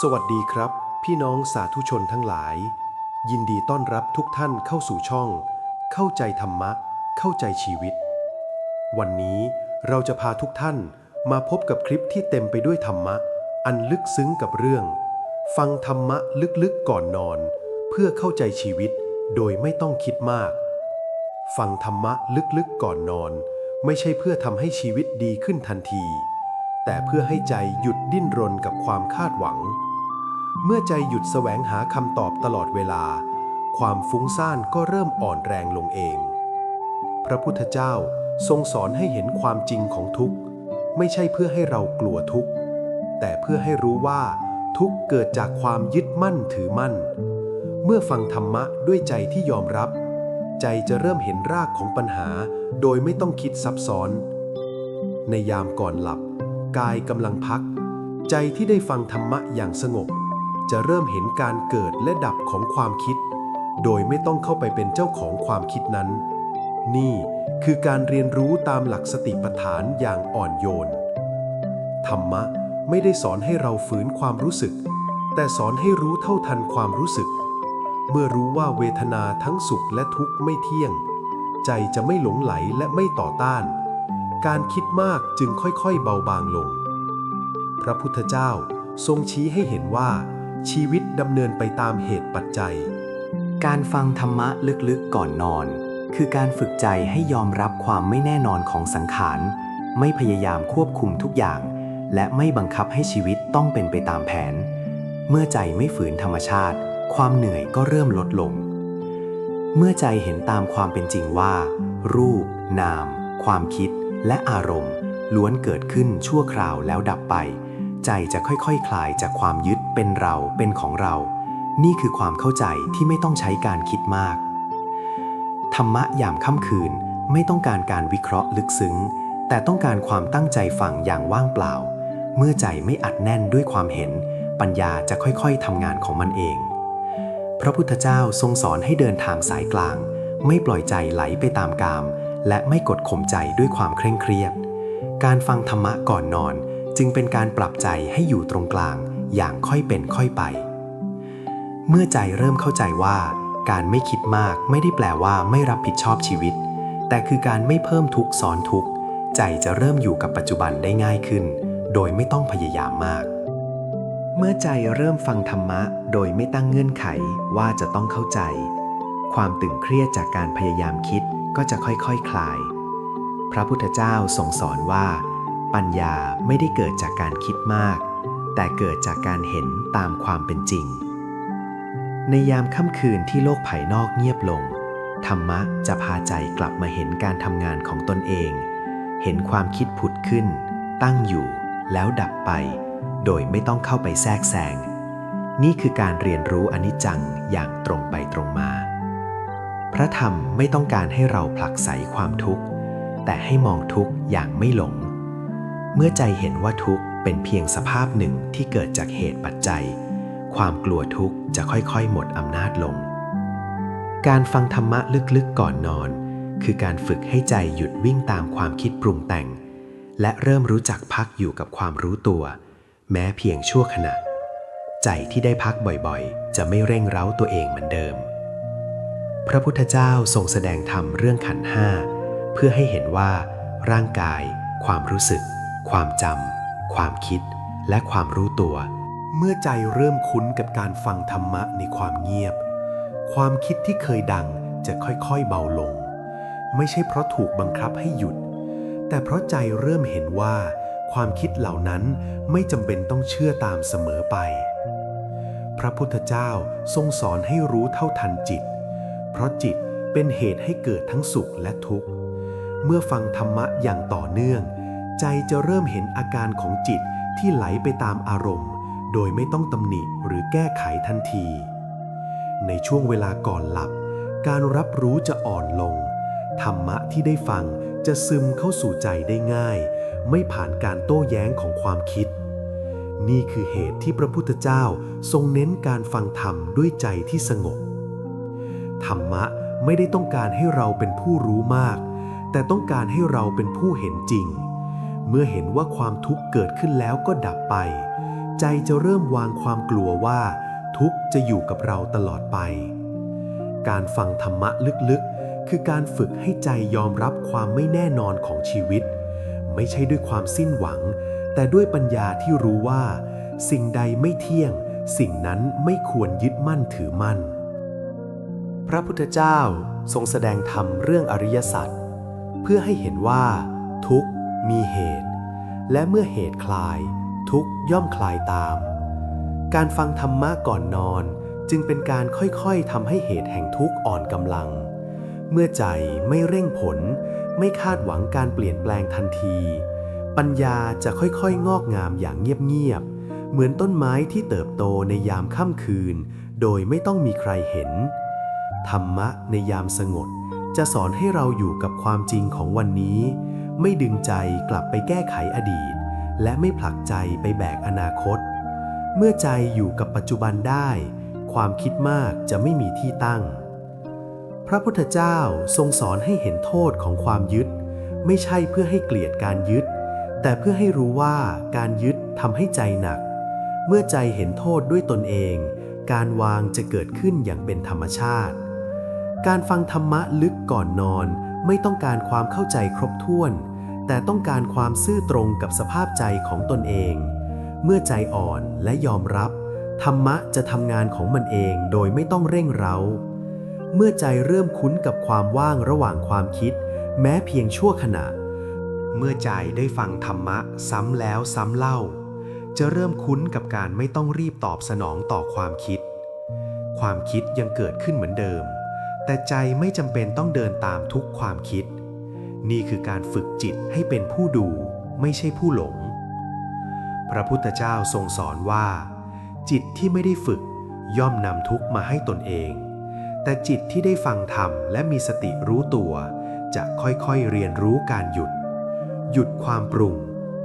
สวัสดีครับ พี่น้องสาธุชนทั้งหลาย ยินดีต้อนรับทุกท่านเข้าสู่ช่อง เข้าใจธรรมะ เข้าใจชีวิต วันนี้เราจะพาทุกท่านมาพบกับคลิปที่เต็มไปด้วยธรรมะ อันลึกซึ้งกับเรื่อง ฟังธรรมะลึกๆก่อนนอน เพื่อเข้าใจชีวิตโดยไม่ต้องคิดมาก ฟังธรรมะลึกๆก่อนนอน ไม่ใช่เพื่อทำให้ชีวิตดีขึ้นทันที แต่เพื่อให้ใจหยุดดิ้นรนกับความคาดหวัง เมื่อใจหยุดแสวงหาคำตอบตลอดเวลา ความฟุ้งซ่านก็เริ่มอ่อนแรงลงเอง พระพุทธเจ้าทรงสอนให้เห็นความจริงของทุกข์ ไม่ใช่เพื่อให้เรากลัวทุกข์ แต่เพื่อให้รู้ว่าทุกข์เกิดจากความยึดมั่นถือมั่น เมื่อฟังธรรมะด้วยใจที่ยอมรับ ใจจะเริ่มเห็นรากของปัญหา โดยไม่ต้องคิดซับซ้อน ในยามก่อนหลับ กายกำลังพัก ใจที่ได้ฟังธรรมะอย่างสงบ จะเริ่มเห็นการเกิดและดับของความคิด โดยไม่ต้องเข้าไปเป็นเจ้าของความคิดนั้น นี่คือการเรียนรู้ตามหลักสติปัฏฐานอย่างอ่อนโยน ธรรมะไม่ได้สอนให้เราฝืนความรู้สึก แต่สอนให้รู้เท่าทันความรู้สึก เมื่อรู้ว่าเวทนาทั้งสุขและทุกข์ไม่เที่ยง ใจจะไม่หลงไหลและไม่ต่อต้าน การคิดมากจึงค่อยๆเบาบางลง พระพุทธเจ้าทรงชี้ให้เห็นว่า ชีวิตดำเนินไปตามเหตุปัจจัย การฟังธรรมะลึกๆก่อนนอน คือการฝึกใจให้ยอมรับความไม่แน่นอนของสังขาร ไม่พยายามควบคุมทุกอย่าง และไม่บังคับให้ชีวิตต้องเป็นไปตามแผน เมื่อใจไม่ฝืนธรรมชาติ ความเหนื่อยก็เริ่มลดลง เมื่อใจเห็นตามความเป็นจริงว่า รูป นาม ความคิด และอารมณ์ ล้วนเกิดขึ้นชั่วคราวแล้วดับไป ใจจะค่อยๆคคลายจากความยึดเป็นเราเป็นของเรา นี่คือความเข้าใจที่ไม่ต้องใช้การคิดมาก ธรรมะยามค่ำคืนไม่ต้องการการวิเคราะห์ลึกซึ้ง แต่ต้องการความตั้งใจฟังอย่างว่างเปล่า เมื่อใจไม่อัดแน่นด้วยความเห็น ปัญญาจะค่อยๆทำงานของมันเอง พระพุทธเจ้าทรงสอนให้เดินทางสายกลาง ไม่ปล่อยใจไหลไปตามกาม และไม่กดข่มใจด้วยความเคร่งเครียด การฟังธรรมะก่อนนอน จึงเป็นการปรับใจให้อยู่ตรงกลางอย่างค่อยเป็นค่อยไป เมื่อใจเริ่มเข้าใจว่าการไม่คิดมากไม่ได้แปลว่าไม่รับผิดชอบชีวิต แต่คือการไม่เพิ่มทุกซ้อนทุกใจจะเริ่มอยู่กับปัจจุบันได้ง่ายขึ้น โดยไม่ต้องพยายามมาก เมื่อใจเริ่มฟังธรรมะ โดยไม่ตั้งเงื่อนไขว่าจะต้องเข้าใจ ความตึงเครียดจากการพยายามคิดก็จะค่อยๆคคลาย พระพุทธเจ้าทรงสอนว่า ปัญญาไม่ได้เกิดจากการคิดมาก แต่เกิดจากการเห็นตามความเป็นจริง ในยามค่ำคืนที่โลกภายนอกเงียบลง ธรรมะจะพาใจกลับมาเห็นการทำงานของตนเอง เห็นความคิดผุดขึ้น ตั้งอยู่ แล้วดับไป โดยไม่ต้องเข้าไปแทรกแซง นี่คือการเรียนรู้อนิจจังอย่างตรงไปตรงมา พระธรรมไม่ต้องการให้เราผลักไสความทุกข์ แต่ให้มองทุกข์อย่างไม่หลง เมื่อใจเห็นว่าทุกข์เป็นเพียงสภาพหนึ่งที่เกิดจากเหตุปัจจัย ความกลัวทุกข์จะค่อยๆ หมดอำนาจลง การฟังธรรมะลึกๆก่อนนอน คือการฝึกให้ใจหยุดวิ่งตามความคิดปรุงแต่ง และเริ่มรู้จักพักอยู่กับความรู้ตัว แม้เพียงชั่วขณะ ใจที่ได้พักบ่อยๆ จะไม่เร่งเร้าตัวเองเหมือนเดิม พระพุทธเจ้าทรงแสดงธรรมเรื่องขันห้าเพื่อให้เห็นว่า ร่างกาย ความรู้สึก ความจำความคิด และความรู้ตัว เมื่อใจเริ่มคุ้นกับการฟังธรรมะในความเงียบ ความคิดที่เคยดังจะค่อยๆเบาลง ไม่ใช่เพราะถูกบังคับให้หยุด แต่เพราะใจเริ่มเห็นว่า ความคิดเหล่านั้นไม่จำเป็นต้องเชื่อตามเสมอไป พระพุทธเจ้าทรงสอนให้รู้เท่าทันจิต เพราะจิตเป็นเหตุให้เกิดทั้งสุขและทุกข์ เมื่อฟังธรรมะอย่างต่อเนื่อง ใจจะเริ่มเห็นอาการของจิตที่ไหลไปตามอารมณ์ โดยไม่ต้องตำหนิหรือแก้ไขทันที ในช่วงเวลาก่อนหลับ การรับรู้จะอ่อนลง ธรรมะที่ได้ฟังจะซึมเข้าสู่ใจได้ง่าย ไม่ผ่านการโต้แย้งของความคิด นี่คือเหตุที่พระพุทธเจ้าทรงเน้นการฟังธรรมด้วยใจที่สงบ ธรรมะไม่ได้ต้องการให้เราเป็นผู้รู้มาก แต่ต้องการให้เราเป็นผู้เห็นจริง เมื่อเห็นว่าความทุกข์เกิดขึ้นแล้วก็ดับไป ใจจะเริ่มวางความกลัวว่า ทุกข์จะอยู่กับเราตลอดไป การฟังธรรมะลึกๆ คือการฝึกให้ใจยอมรับความไม่แน่นอนของชีวิต ไม่ใช่ด้วยความสิ้นหวัง แต่ด้วยปัญญาที่รู้ว่า สิ่งใดไม่เที่ยง สิ่งนั้นไม่ควรยึดมั่นถือมั่น พระพุทธเจ้าทรงแสดงธรรมเรื่องอริยสัจเพื่อให้เห็นว่า ทุกข์ มีเหตุ และเมื่อเหตุคลาย ทุกย่อมคลายตาม การฟังธรรมะก่อนนอนจึงเป็นการค่อยๆทำให้เหตุแห่งทุกข์อ่อนกำลัง เมื่อใจไม่เร่งผล ไม่คาดหวังการเปลี่ยนแปลงทันที ปัญญาจะค่อยๆ งอกงามอย่างเงียบๆ เหมือนต้นไม้ที่เติบโตในยามค่ำคืน โดยไม่ต้องมีใครเห็น ธรรมะในยามสงบจะสอนให้เราอยู่กับความจริงของวันนี้ ไม่ดึงใจกลับไปแก้ไขอดีต และไม่ผลักใจไปแบกอนาคต เมื่อใจอยู่กับปัจจุบันได้ ความคิดมากจะไม่มีที่ตั้ง พระพุทธเจ้าทรงสอนให้เห็นโทษของความยึด ไม่ใช่เพื่อให้เกลียดการยึด แต่เพื่อให้รู้ว่าการยึดทำให้ใจหนัก เมื่อใจเห็นโทษด้วยตนเอง การวางจะเกิดขึ้นอย่างเป็นธรรมชาติ การฟังธรรมะลึกก่อนนอน ไม่ต้องการความเข้าใจครบถ้วน แต่ต้องการความซื่อตรงกับสภาพใจของตนเอง เมื่อใจอ่อนและยอมรับ ธรรมะจะทำงานของมันเองโดยไม่ต้องเร่งเร้า เมื่อใจเริ่มคุ้นกับความว่างระหว่างความคิด แม้เพียงชั่วขณะ เมื่อใจได้ฟังธรรมะซ้ำแล้วซ้ำเล่า จะเริ่มคุ้นกับการไม่ต้องรีบตอบสนองต่อความคิด ความคิดยังเกิดขึ้นเหมือนเดิม แต่ใจไม่จำเป็นต้องเดินตามทุกความคิด นี่คือการฝึกจิตให้เป็นผู้ดูไม่ใช่ผู้หลง พระพุทธเจ้าทรงสอนว่า จิตที่ไม่ได้ฝึกย่อมนำทุกข์มาให้ตนเอง แต่จิตที่ได้ฟังธรรมและมีสติรู้ตัว จะค่อยๆเรียนรู้การหยุด หยุดความปรุง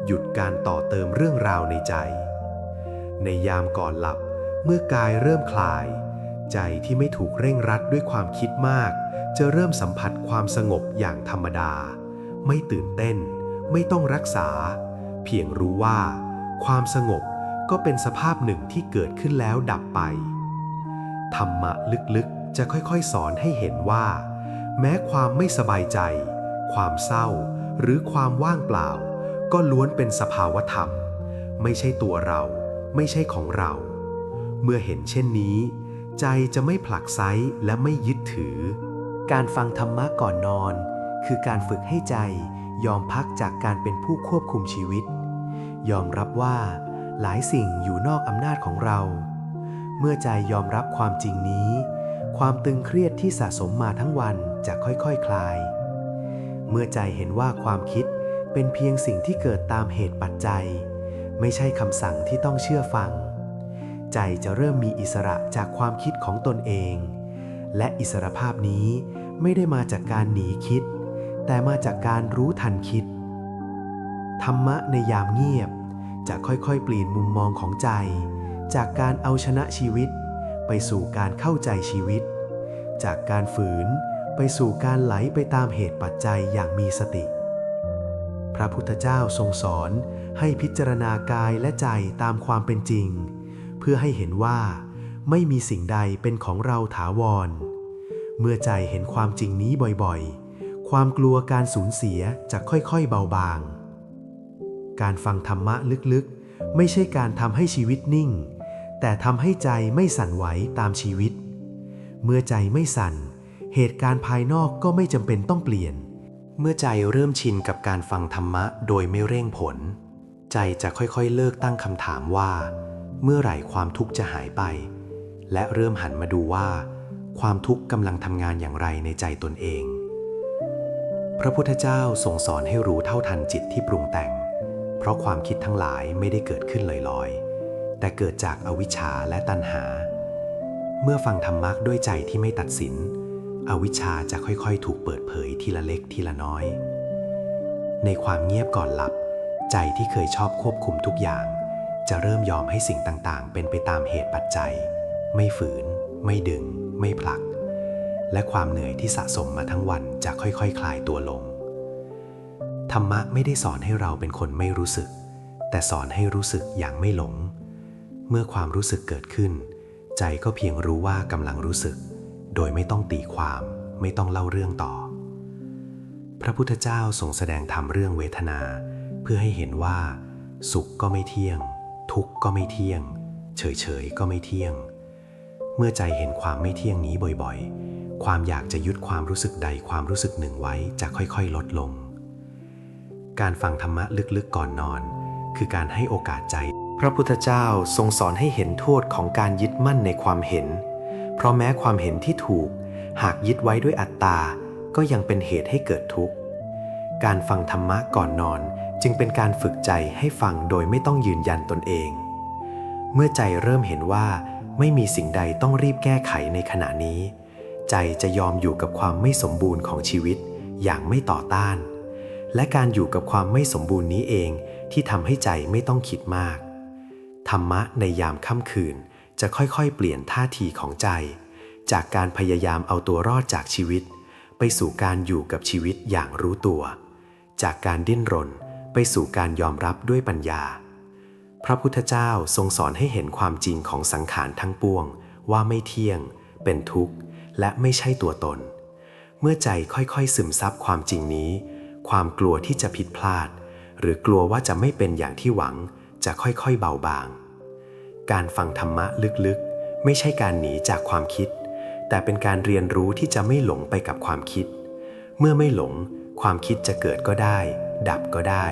หยุดการต่อเติมเรื่องราวในใจ ในยามก่อนหลับเมื่อกายเริ่มคลาย ใจที่ไม่ถูกเร่งรัดด้วยความคิดมาก จะเริ่มสัมผัสความสงบอย่างธรรมดา ไม่ตื่นเต้น ไม่ต้องรักษา เพียงรู้ว่า ความสงบก็เป็นสภาพหนึ่งที่เกิดขึ้นแล้วดับไป ธรรมะลึกๆ จะค่อยๆ สอนให้เห็นว่า แม้ความไม่สบายใจ ความเศร้า หรือความว่างเปล่า ก็ล้วนเป็นสภาวธรรม ไม่ใช่ตัวเรา ไม่ใช่ของเรา เมื่อเห็นเช่นนี้ ใจจะไม่ผลักไซและไม่ยึดถือ การฟังธรรมะก่อนนอน คือการฝึกให้ใจยอมพักจากการเป็นผู้ควบคุมชีวิต ยอมรับว่า หลายสิ่งอยู่นอกอำนาจของเรา เมื่อใจยอมรับความจริงนี้ ความตึงเครียดที่สะสมมาทั้งวันจะค่อยๆคคลาย เมื่อใจเห็นว่าความคิดเป็นเพียงสิ่งที่เกิดตามเหตุปัจจัย ไม่ใช่คำสั่งที่ต้องเชื่อฟัง ใจจะเริ่มมีอิสระจากความคิดของตนเอง และอิสรภาพนี้ไม่ได้มาจากการหนีคิด แต่มาจากการรู้ทันคิด ธรรมะในยามเงียบ จะค่อยๆเปลี่ยนมุมมองของใจ จากการเอาชนะชีวิต ไปสู่การเข้าใจชีวิต จากการฝืนไปสู่การไหลไปตามเหตุปัจจัยอย่างมีสติ พระพุทธเจ้าทรงสอนให้พิจารณากายและใจตามความเป็นจริง เพื่อให้เห็นว่า ไม่มีสิ่งใดเป็นของเราถาวร เมื่อใจเห็นความจริงนี้บ่อยๆ ความกลัวการสูญเสียจะค่อยๆเบาบาง การฟังธรรมะลึกๆ ไม่ใช่การทำให้ชีวิตนิ่ง แต่ทำให้ใจไม่สั่นไหวตามชีวิต เมื่อใจไม่สั่น เหตุการณ์ภายนอกก็ไม่จำเป็นต้องเปลี่ยน เมื่อใจเริ่มชินกับการฟังธรรมะโดยไม่เร่งผล ใจจะค่อยๆเลิกตั้งคำถามว่า เมื่อไหร่ความทุกข์จะหายไป และเริ่มหันมาดูว่า ความทุกข์กำลังทำงานอย่างไรในใจตนเอง พระพุทธเจ้าทรงสอนให้รู้เท่าทันจิตที่ปรุงแต่ง เพราะความคิดทั้งหลายไม่ได้เกิดขึ้นลอยๆ แต่เกิดจากอวิชชาและตัณหา เมื่อฟังธรรมะด้วยใจที่ไม่ตัดสิน อวิชชาจะค่อยๆ ถูกเปิดเผยทีละเล็กทีละน้อย ในความเงียบก่อนหลับ ใจที่เคยชอบควบคุมทุกอย่าง จะเริ่มยอมให้สิ่งต่างๆ เป็นไปตามเหตุปัจจัย ไม่ฝืน ไม่ดึง ไม่ผลัก และความเหนื่อยที่สะสมมาทั้งวันจะค่อยๆคคลายตัวลง ธรรมะไม่ได้สอนให้เราเป็นคนไม่รู้สึก แต่สอนให้รู้สึกอย่างไม่หลง เมื่อความรู้สึกเกิดขึ้น ใจก็เพียงรู้ว่ากำลังรู้สึก โดยไม่ต้องตีความ ไม่ต้องเล่าเรื่องต่อ พระพุทธเจ้าทรงแสดงธรรมเรื่องเวทนา เพื่อให้เห็นว่า สุขก็ไม่เที่ยง ทุกข์ก็ไม่เที่ยง เฉยๆก็ไม่เที่ยง เมื่อใจเห็นความไม่เที่ยงนี้บ่อยๆ ความอยากจะยึดความรู้สึกใดความรู้สึกหนึ่งไว้จะค่อยๆ ลดลง การฟังธรรมะลึกๆก่อนนอน คือการให้โอกาสใจ พระพุทธเจ้าทรงสอนให้เห็นโทษของการยึดมั่นในความเห็น เพราะแม้ความเห็นที่ถูก หากยึดไว้ด้วยอัตตา ก็ยังเป็นเหตุให้เกิดทุกข์ การฟังธรรมะก่อนนอน จึงเป็นการฝึกใจให้ฟังโดยไม่ต้องยืนยันตนเอง เมื่อใจเริ่มเห็นว่าไม่มีสิ่งใดต้องรีบแก้ไขในขณะนี้ ใจจะยอมอยู่กับความไม่สมบูรณ์ของชีวิตอย่างไม่ต่อต้าน และการอยู่กับความไม่สมบูรณ์นี้เองที่ทำให้ใจไม่ต้องคิดมาก ธรรมะในยามค่ำคืนจะค่อยๆ เปลี่ยนท่าทีของใจ จากการพยายามเอาตัวรอดจากชีวิต ไปสู่การอยู่กับชีวิตอย่างรู้ตัว จากการดิ้นรน สู่การยอมรับด้วยปัญญา พระพุทธเจ้าทรงสอนให้เห็นความจริงของสังขารทั้งปวง ว่าไม่เที่ยง เป็นทุกข์ และไม่ใช่ตัวตน เมื่อใจค่อยๆซึมซับความจริงนี้ ความกลัวที่จะผิดพลาด หรือกลัวว่าจะไม่เป็นอย่างที่หวัง จะค่อยๆเบาบาง การฟังธรรมะลึกๆ ไม่ใช่การหนีจากความคิด แต่เป็นการเรียนรู้ที่จะไม่หลงไปกับความคิด เมื่อไม่หลงความคิดจะเกิดก็ได้ ดับก็ได้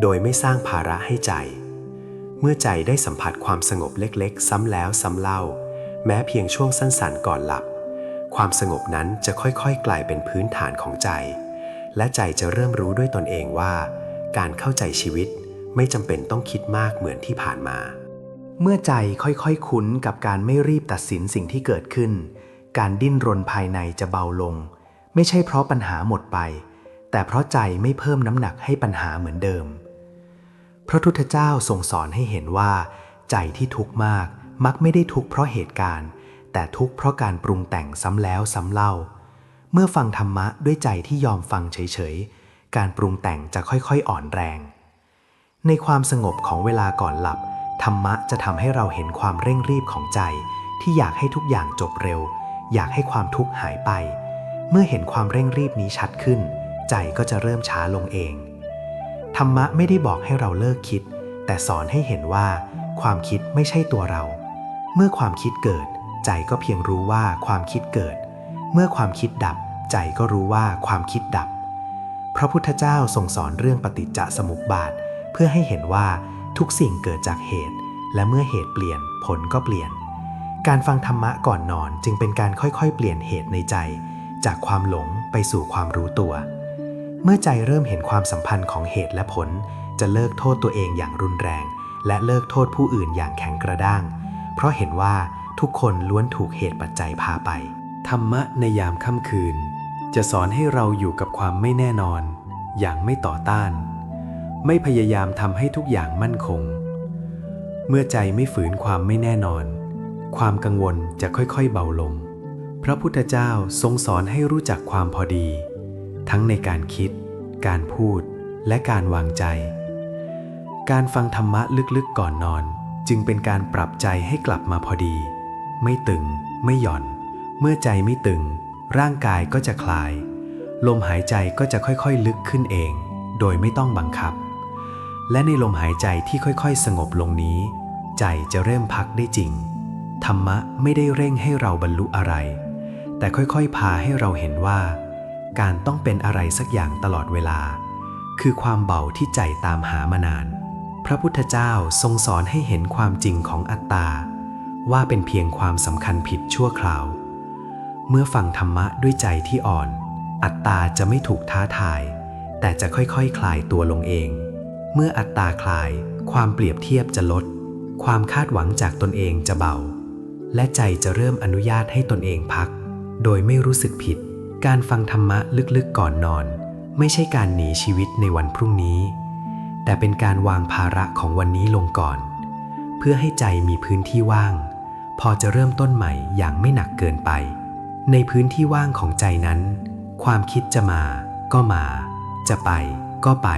โดยไม่สร้างภาระให้ใจ เมื่อใจได้สัมผัสความสงบเล็กๆ ซ้ำแล้วซ้ำเล่า แม้เพียงช่วงสั้นๆ ก่อนหลับ ความสงบนั้นจะค่อยๆ กลายเป็นพื้นฐานของใจ และใจจะเริ่มรู้ด้วยตนเองว่า การเข้าใจชีวิตไม่จำเป็นต้องคิดมากเหมือนที่ผ่านมา เมื่อใจค่อยๆคุ้นกับการไม่รีบตัดสินสิ่งที่เกิดขึ้น การดิ้นรนภายในจะเบาลง ไม่ใช่เพราะปัญหาหมดไป แต่เพราะใจไม่เพิ่มน้ำหนักให้ปัญหาเหมือนเดิม ระพุทธเจ้าทรงสอนให้เห็นว่า ใจที่ทุกข์มากมักไม่ได้ทุกข์เพราะเหตุการณ์ แต่ทุกข์เพราะการปรุงแต่งซ้ำแล้วซ้ำเล่า เมื่อฟังธรรมะด้วยใจที่ยอมฟังเฉยๆ การปรุงแต่งจะค่อยๆอ่อนแรง ในความสงบของเวลาก่อนหลับ ธรรมะจะทำให้เราเห็นความเร่งรีบของใจ ที่อยากให้ทุกอย่างจบเร็ว อยากให้ความทุกข์หายไป เมื่อเห็นความเร่งรีบนี้ชัดขึ้น ใจก็จะเริ่มช้าลงเอง ธรรมะไม่ได้บอกให้เราเลิกคิด แต่สอนให้เห็นว่า ความคิดไม่ใช่ตัวเรา เมื่อความคิดเกิด ใจก็เพียงรู้ว่าความคิดเกิด เมื่อความคิดดับ ใจก็รู้ว่าความคิดดับ พระพุทธเจ้าทรงสอนเรื่องปฏิจจสมุปบาท เพื่อให้เห็นว่าทุกสิ่งเกิดจากเหตุ และเมื่อเหตุเปลี่ยนผลก็เปลี่ยน การฟังธรรมะก่อนนอนจึงเป็นการค่อยๆ เปลี่ยนเหตุในใจ จากความหลงไปสู่ความรู้ตัว เมื่อใจเริ่มเห็นความสัมพันธ์ของเหตุและผล จะเลิกโทษตัวเองอย่างรุนแรง และเลิกโทษผู้อื่นอย่างแข็งกระด้าง เพราะเห็นว่าทุกคนล้วนถูกเหตุปัจจัยพาไป ธรรมะในยามค่ำคืน จะสอนให้เราอยู่กับความไม่แน่นอน อย่างไม่ต่อต้าน ไม่พยายามทำให้ทุกอย่างมั่นคง เมื่อใจไม่ฝืนความไม่แน่นอน ความกังวลจะค่อยๆเบาลง พระพุทธเจ้าทรงสอนให้รู้จักความพอดี ทั้งในการคิด การพูด และการวางใจ การฟังธรรมะลึกๆก่อนนอน จึงเป็นการปรับใจให้กลับมาพอดี ไม่ตึง ไม่หย่อน เมื่อใจไม่ตึง ร่างกายก็จะคลาย ลมหายใจก็จะค่อยๆลึกขึ้นเอง โดยไม่ต้องบังคับ และในลมหายใจที่ค่อยๆ สงบลงนี้ ใจจะเริ่มพักได้จริง ธรรมะไม่ได้เร่งให้เราบรรลุอะไร แต่ค่อยๆ พาให้เราเห็นว่า การต้องเป็นอะไรสักอย่างตลอดเวลา คือความเบาที่ใจตามหามานาน พระพุทธเจ้าทรงสอนให้เห็นความจริงของอัตตา ว่าเป็นเพียงความสำคัญผิดชั่วคราว เมื่อฟังธรรมะด้วยใจที่อ่อน อัตตาจะไม่ถูกท้าทาย แต่จะค่อยๆคคลายตัวลงเอง เมื่ออัตตาคลาย ความเปรียบเทียบจะลด ความคาดหวังจากตนเองจะเบา และใจจะเริ่มอนุญาตให้ตนเองพัก โดยไม่รู้สึกผิด การฟังธรรมะลึกๆก่อนนอน ไม่ใช่การหนีชีวิตในวันพรุ่งนี้ แต่เป็นการวางภาระของวันนี้ลงก่อน เพื่อให้ใจมีพื้นที่ว่าง พอจะเริ่มต้นใหม่อย่างไม่หนักเกินไป ในพื้นที่ว่างของใจนั้น ความคิดจะมา ก็มา จะไป ก็ไป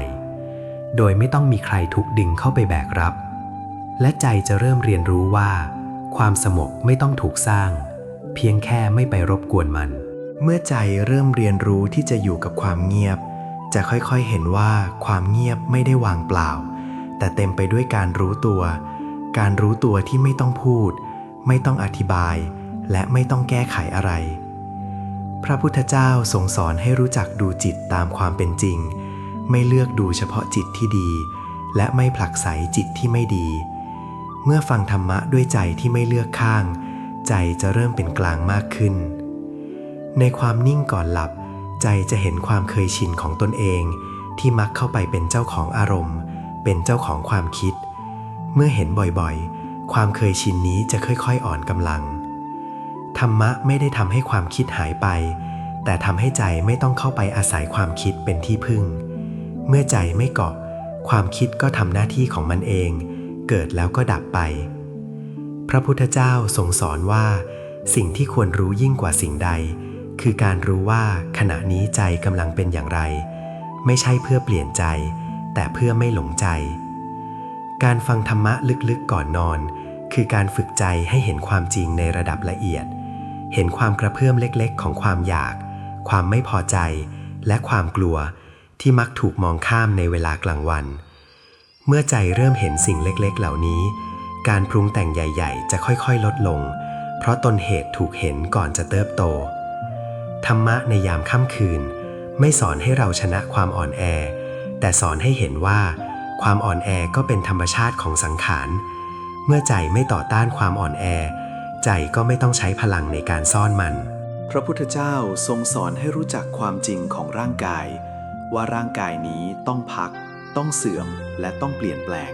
โดยไม่ต้องมีใครถูกดึงเข้าไปแบกรับ และใจจะเริ่มเรียนรู้ว่า ความสงบไม่ต้องถูกสร้าง เพียงแค่ไม่ไปรบกวนมัน เมื่อใจเริ่มเรียนรู้ที่จะอยู่กับความเงียบ จะค่อยๆเห็นว่าความเงียบไม่ได้วางเปล่า แต่เต็มไปด้วยการรู้ตัว การรู้ตัวที่ไม่ต้องพูด ไม่ต้องอธิบาย และไม่ต้องแก้ไขอะไร พระพุทธเจ้าทรงสอนให้รู้จักดูจิตตามความเป็นจริง ไม่เลือกดูเฉพาะจิตที่ดี และไม่ผลักไสจิตที่ไม่ดี เมื่อฟังธรรมะด้วยใจที่ไม่เลือกข้าง ใจจะเริ่มเป็นกลางมากขึ้น ในความนิ่งก่อนหลับ ใจจะเห็นความเคยชินของตนเอง ที่มักเข้าไปเป็นเจ้าของอารมณ์ เป็นเจ้าของความคิด เมื่อเห็นบ่อยๆ ความเคยชินนี้จะค่อยๆ อ่อนกำลัง ธรรมะไม่ได้ทำให้ความคิดหายไป แต่ทำให้ใจไม่ต้องเข้าไปอาศัยความคิดเป็นที่พึ่ง เมื่อใจไม่เกาะ ความคิดก็ทำหน้าที่ของมันเอง เกิดแล้วก็ดับไป พระพุทธเจ้าทรงสอนว่า สิ่งที่ควรรู้ยิ่งกว่าสิ่งใด คือการรู้ว่าขณะนี้ใจกำลังเป็นอย่างไร ไม่ใช่เพื่อเปลี่ยนใจ แต่เพื่อไม่หลงใจ การฟังธรรมะลึกๆก่อนนอน คือการฝึกใจให้เห็นความจริงในระดับละเอียด เห็นความกระเพื่อมเล็กๆ ของความอยาก ความไม่พอใจ และความกลัวที่มักถูกมองข้ามในเวลากลางวัน เมื่อใจเริ่มเห็นสิ่งเล็กๆ เหล่านี้ การปรุงแต่งใหญ่ ๆ จะค่อยๆ ลดลง เพราะตนเหตุถูกเห็นก่อนจะเติบโต ธรรมะในยามค่ำคืน ไม่สอนให้เราชนะความอ่อนแอ แต่สอนให้เห็นว่า ความอ่อนแอก็เป็นธรรมชาติของสังขาร เมื่อใจไม่ต่อต้านความอ่อนแอ ใจก็ไม่ต้องใช้พลังในการซ่อนมัน พระพุทธเจ้าทรงสอนให้รู้จักความจริงของร่างกาย ว่าร่างกายนี้ต้องพัก ต้องเสื่อมและต้องเปลี่ยนแปลง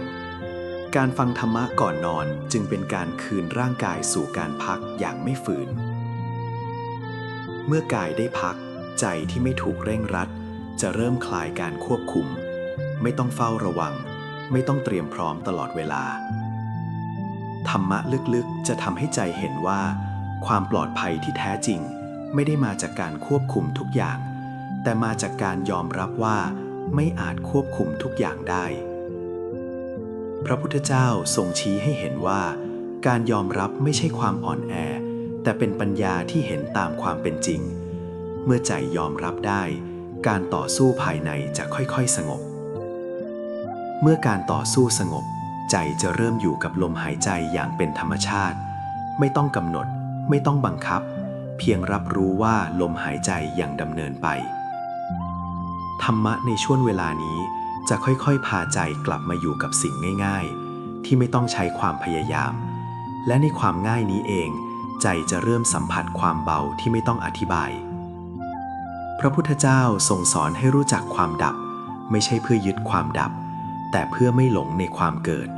การฟังธรรมะก่อนนอนจึงเป็นการคืนร่างกายสู่การพักอย่างไม่ฝืน เมื่อกายได้พัก ใจที่ไม่ถูกเร่งรัด จะเริ่มคลายการควบคุม ไม่ต้องเฝ้าระวัง ไม่ต้องเตรียมพร้อมตลอดเวลา ธรรมะลึกๆ จะทำให้ใจเห็นว่า ความปลอดภัยที่แท้จริง ไม่ได้มาจากการควบคุมทุกอย่าง แต่มาจากการยอมรับว่า ไม่อาจควบคุมทุกอย่างได้ พระพุทธเจ้าทรงชี้ให้เห็นว่า การยอมรับไม่ใช่ความอ่อนแอ แต่เป็นปัญญาที่เห็นตามความเป็นจริง เมื่อใจยอมรับได้ การต่อสู้ภายในจะค่อยๆสงบ เมื่อการต่อสู้สงบ ใจจะเริ่มอยู่กับลมหายใจอย่างเป็นธรรมชาติ ไม่ต้องกำหนด ไม่ต้องบังคับ เพียงรับรู้ว่าลมหายใจยังดำเนินไป ธรรมะในช่วงเวลานี้จะค่อยๆ พาใจกลับมาอยู่กับสิ่งง่าย ๆ ที่ไม่ต้องใช้ความพยายาม และในความง่ายนี้เอง ใจจะเริ่มสัมผัสความเบาที่ไม่ต้องอธิบาย พระพุทธเจ้าทรงสอนให้รู้จักความดับ ไม่ใช่เพื่อยึดความดับ แต่เพื่อไม่หลงในความเกิด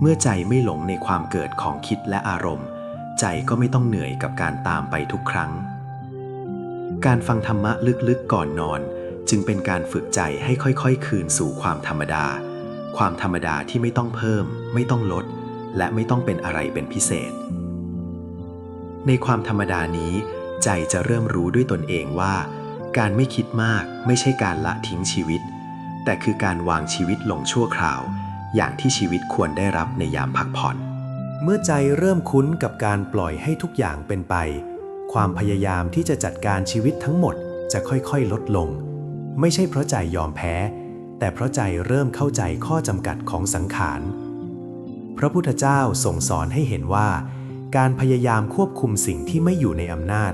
เมื่อใจไม่หลงในความเกิดของคิดและอารมณ์ ใจก็ไม่ต้องเหนื่อยกับการตามไปทุกครั้ง การฟังธรรมะลึกๆก่อนนอน จึงเป็นการฝึกใจให้ค่อยๆ คืนสู่ความธรรมดา ความธรรมดาที่ไม่ต้องเพิ่ม ไม่ต้องลด และไม่ต้องเป็นอะไรเป็นพิเศษ ในความธรรมดานี้ ใจจะเริ่มรู้ด้วยตนเองว่า การไม่คิดมากไม่ใช่การละทิ้งชีวิต แต่คือการวางชีวิตลงชั่วคราว อย่างที่ชีวิตควรได้รับในยามพักผ่อน เมื่อใจเริ่มคุ้นกับการปล่อยให้ทุกอย่างเป็นไป ความพยายามที่จะจัดการชีวิตทั้งหมดจะค่อยๆ ลดลง ไม่ใช่เพราะใจยอมแพ้ แต่เพราะใจเริ่มเข้าใจข้อจำกัดของสังขาร พระพุทธเจ้าทรงสอนให้เห็นว่า การพยายามควบคุมสิ่งที่ไม่อยู่ในอำนาจ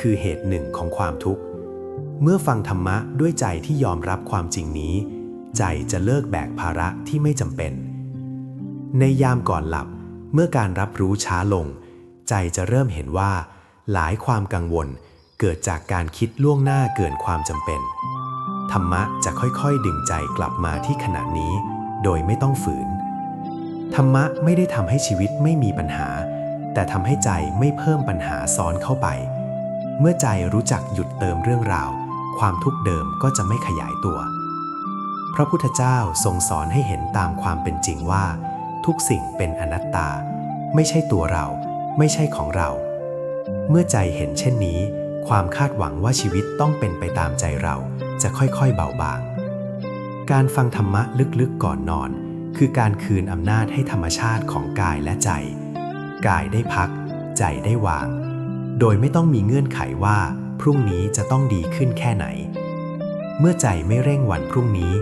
คือเหตุหนึ่งของความทุกข์ เมื่อฟังธรรมะด้วยใจที่ยอมรับความจริงนี้ ใจจะเลิกแบกภาระที่ไม่จำเป็น ในยามก่อนหลับ เมื่อการรับรู้ช้าลง ใจจะเริ่มเห็นว่า หลายความกังวลเกิดจากการคิดล่วงหน้าเกินความจำเป็น ธรรมะจะค่อยๆ ดึงใจกลับมาที่ขณะนี้ โดยไม่ต้องฝืน ธรรมะไม่ได้ทำให้ชีวิตไม่มีปัญหา แต่ทำให้ใจไม่เพิ่มปัญหาซ้อนเข้าไป เมื่อใจรู้จักหยุดเติมเรื่องราว ความทุกข์เดิมก็จะไม่ขยายตัว พระพุทธเจ้าทรงสอนให้เห็นตามความเป็นจริงว่า ทุกสิ่งเป็นอนัตตา ไม่ใช่ตัวเรา ไม่ใช่ของเรา เมื่อใจเห็นเช่นนี้ ความคาดหวังว่าชีวิตต้องเป็นไปตามใจเราจะค่อยๆเบาบาง การฟังธรรมะลึกๆก่อนนอน คือการคืนอำนาจให้ธรรมชาติของกายและใจ กายได้พัก ใจได้วาง โดยไม่ต้องมีเงื่อนไขว่า พรุ่งนี้จะต้องดีขึ้นแค่ไหน เมื่อใจไม่เร่งวันพรุ่งนี้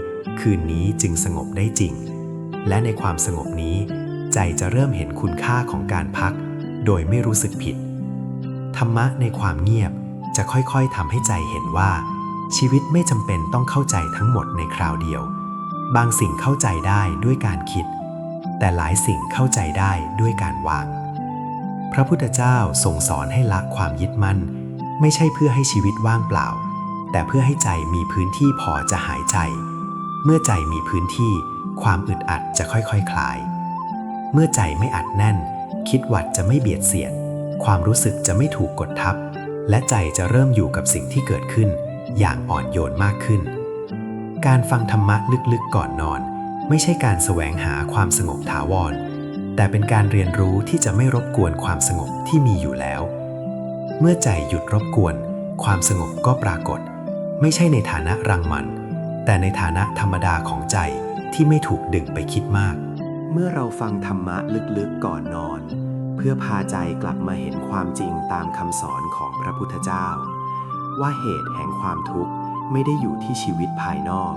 คืนนี้จึงสงบได้จริง และในความสงบนี้ ใจจะเริ่มเห็นคุณค่าของการพัก โดยไม่รู้สึกผิด ธรรมะในความเงียบจะค่อยๆทำให้ใจเห็นว่า ชีวิตไม่จำเป็นต้องเข้าใจทั้งหมดในคราวเดียว บางสิ่งเข้าใจได้ด้วยการคิด แต่หลายสิ่งเข้าใจได้ด้วยการวาง พระพุทธเจ้าทรงสอนให้ละความยึดมั่น ไม่ใช่เพื่อให้ชีวิตว่างเปล่า แต่เพื่อให้ใจมีพื้นที่พอจะหายใจ เมื่อใจมีพื้นที่ ความอึดอัดจะค่อยๆคคลาย เมื่อใจไม่อัดแน่น คิดหวัดจะไม่เบียดเสียด ความรู้สึกจะไม่ถูกกดทับ และใจจะเริ่มอยู่กับสิ่งที่เกิดขึ้น อย่างอ่อนโยนมากขึ้น การฟังธรรมะลึกๆก่อนนอน ไม่ใช่การแสวงหาความสงบถาวร แต่เป็นการเรียนรู้ที่จะไม่รบกวนความสงบที่มีอยู่แล้ว เมื่อใจหยุดรบกวน ความสงบก็ปรากฏ ไม่ใช่ในฐานะรังมัน แต่ในฐานะธรรมดาของใจที่ไม่ถูกดึงไปคิดมาก เมื่อเราฟังธรรมะลึกๆก่อนนอน เพื่อพาใจกลับมาเห็นความจริงตามคำสอนของพระพุทธเจ้า ว่าเหตุแห่งความทุกข์ไม่ได้อยู่ที่ชีวิตภายนอก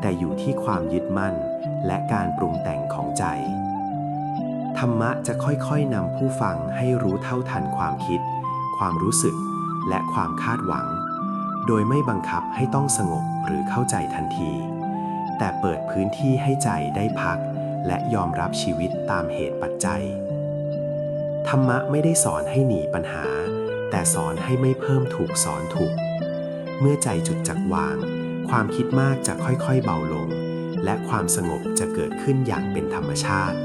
แต่อยู่ที่ความยึดมั่นและการปรุงแต่งของใจ ธรรมะจะค่อยๆนำผู้ฟังให้รู้เท่าทันความคิด ความรู้สึก และความคาดหวัง โดยไม่บังคับให้ต้องสงบหรือเข้าใจทันที แต่เปิดพื้นที่ให้ใจได้พัก และยอมรับชีวิตตามเหตุปัจจัย ธรรมะไม่ได้สอนให้หนีปัญหา แต่สอนให้ไม่เพิ่มถูกสอนถูก เมื่อใจจุดจักวาง ความคิดมากจะค่อยๆเบาลง และความสงบจะเกิดขึ้นอย่างเป็นธรรมชาติ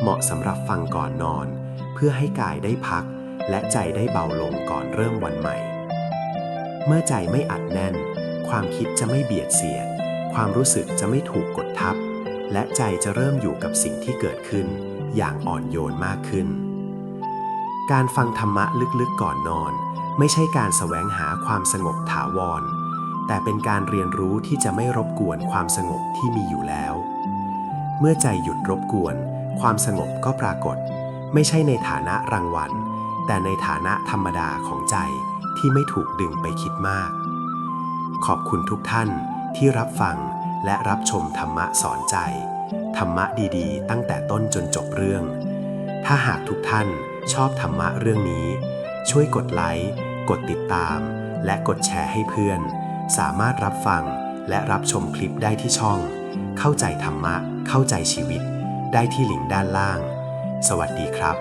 เหมาะสำหรับฟังก่อนนอน เพื่อให้กายได้พัก และใจได้เบาลงก่อนเริ่มวันใหม่ เมื่อใจไม่อัดแน่น ความคิดจะไม่เบียดเสียด ความรู้สึกจะไม่ถูกกดทับ และใจจะเริ่มอยู่กับสิ่งที่เกิดขึ้น อย่างอ่อนโยนมากขึ้น การฟังธรรมะลึกๆก่อนนอน ไม่ใช่การแสวงหาความสงบถาวร แต่เป็นการเรียนรู้ที่จะไม่รบกวนความสงบที่มีอยู่แล้ว เมื่อใจหยุดรบกวน ความสงบก็ปรากฏ ไม่ใช่ในฐานะรางวัล แต่ในฐานะธรรมดาของใจที่ไม่ถูกดึงไปคิดมาก ขอบคุณทุกท่านที่รับฟังและรับชมธรรมะสอนใจ ธรรมะดีๆ ตั้งแต่ต้นจนจบเรื่อง ถ้าหากทุกท่านชอบธรรมะเรื่องนี้ ช่วยกดไลค์กดติดตาม และกดแชร์ให้เพื่อน สามารถรับฟังและรับชมคลิปได้ที่ช่อง เข้าใจธรรมะเข้าใจชีวิต ได้ที่ลิงก์ด้านล่าง สวัสดีครับ